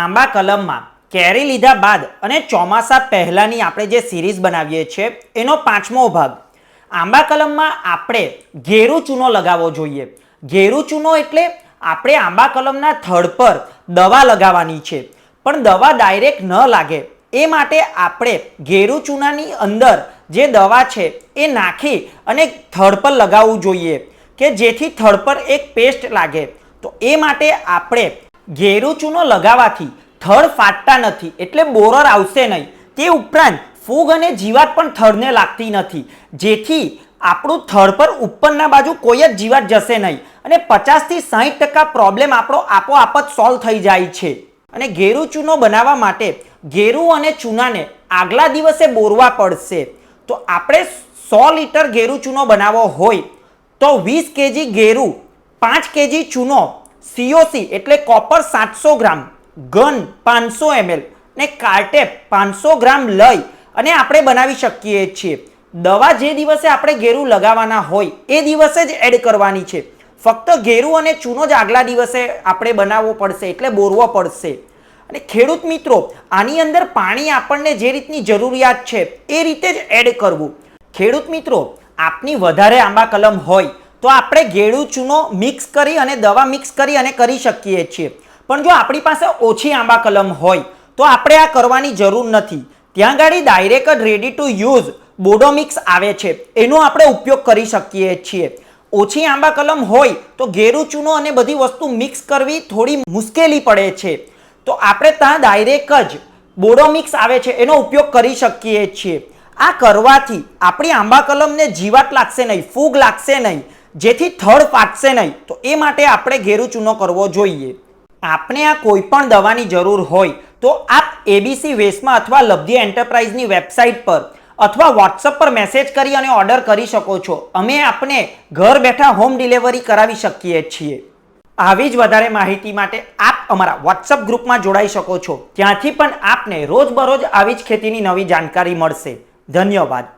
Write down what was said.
આંબા કલમમાં કેરી લીધા બાદ અને ચોમાસા પહેલાંની આપણે જે સિરીઝ બનાવીએ છીએ, એનો પાંચમો ભાગ. આંબા કલમમાં આપણે ઘેરું ચૂનો લગાવવો જોઈએ. ઘેરું ચૂનો એટલે આપણે આંબા કલમના થડ પર દવા લગાવવાની છે. પણ દવા ડાયરેક્ટ ન લાગે. એ માટે આપણે ઘેરું ચૂનાની અંદર જે દવા છે, એ નાખી અને થડ પર લગાવવું જોઈએ કે જેથી થડ પર એક પેસ્ટ લાગે. તો એ માટે આપણે ઘેરું ચૂનો લગાવવાથી થડ ફાટતા નથી, એટલે બોરર આવશે નહીં. તે ઉપરાંત, ફૂગ અને જીવાત પણ થડને લાગતી નથી. જેથી આપણું થડ પર ઉપરના બાજુ કોઈ જ જીવાત જશે નહીં. અને પચાસથી સાહીઠ ટકા પ્રોબ્લેમ આપણો આપોઆપ જ સોલ્વ થઈ જાય છે. અને ઘેરું ચૂનો બનાવવા માટે ઘેરું અને ચૂનાને આગલા દિવસે બોરવા પડશે. તો આપણે સો લીટર ઘેરું ચૂનો બનાવવો હોય, તો વીસ કેજી ઘેરું, પાંચ કેજી ચૂનો સીઓસી એટલે કોપર સાતસો ગ્રામ ગન પાંચસો એમએલ ને કાર્ટેપ પાંચસો ગ્રામ લઈ અને આપણે બનાવી શકીએ છીએ. દવા જે દિવસે આપણે ઘેરું લગાવવાના હોય, એ દિવસે જ એડ કરવાની છે. ફક્ત ઘેરું અને ચૂનો જ આગલા દિવસે આપણે બનાવવો પડશે, એટલે બોરવો પડશે. અને ખેડૂત મિત્રો, આની અંદર પાણી આપણને જે રીતની જરૂરિયાત છે, એ રીતે જ એડ કરવું. ખેડૂત મિત્રો, આપની વધારે આંબા કલમ હોય તો આપણે ગેળું ચૂનો મિક્સ કરી અને દવા મિક્સ કરી અને કરી શકીએ છીએ. પણ જો આપણી પાસે ઓછી આંબા કલમ હોય, તો આપણે આ કરવાની જરૂર નથી. ત્યાં ગાડી ડાયરેક્ટ રેડી ટુ યુઝ બોડોમિક્સ આવે છે. એનો આપણે ઉપયોગ કરી શકીએ છીએ. ઓછી આંબા કલમ હોય, તો ઘેરું ચૂનો અને બધી વસ્તુ મિક્સ કરવી થોડી મુશ્કેલી પડે છે. તો આપણે ત્યાં ડાયરેક્ટ જ બોડોમિક્સ આવે છે, એનો ઉપયોગ કરી શકીએ છીએ. આ કરવાથી આપણી આંબા કલમને જીવાત લાગશે નહીં, ફૂગ લાગશે નહીં. જેથી થડ ફાટશે નહીં. તો એ માટે આપણે ઘેરું ચૂનો કરવો જોઈએ. આપને આ કોઈ પણ દવાની જરૂર હોય, તો આપ એબીસી વેસ્ટમાં અથવા લબ્ધી એન્ટરપ્રાઇઝની વેબસાઇટ પર અથવા વોટ્સઅપ પર મેસેજ કરી અને ઓર્ડર કરી શકો છો. અમે આપને ઘર બેઠા હોમ ડિલિવરી કરાવી શકીએ છીએ. આવી જ વધારે માહિતી માટે આપ અમારા વોટ્સઅપ ગ્રુપમાં જોડાઈ શકો છો. ત્યાંથી પણ આપને રોજબરોજ આવી જ ખેતીની નવી જાણકારી મળશે. ધન્યવાદ.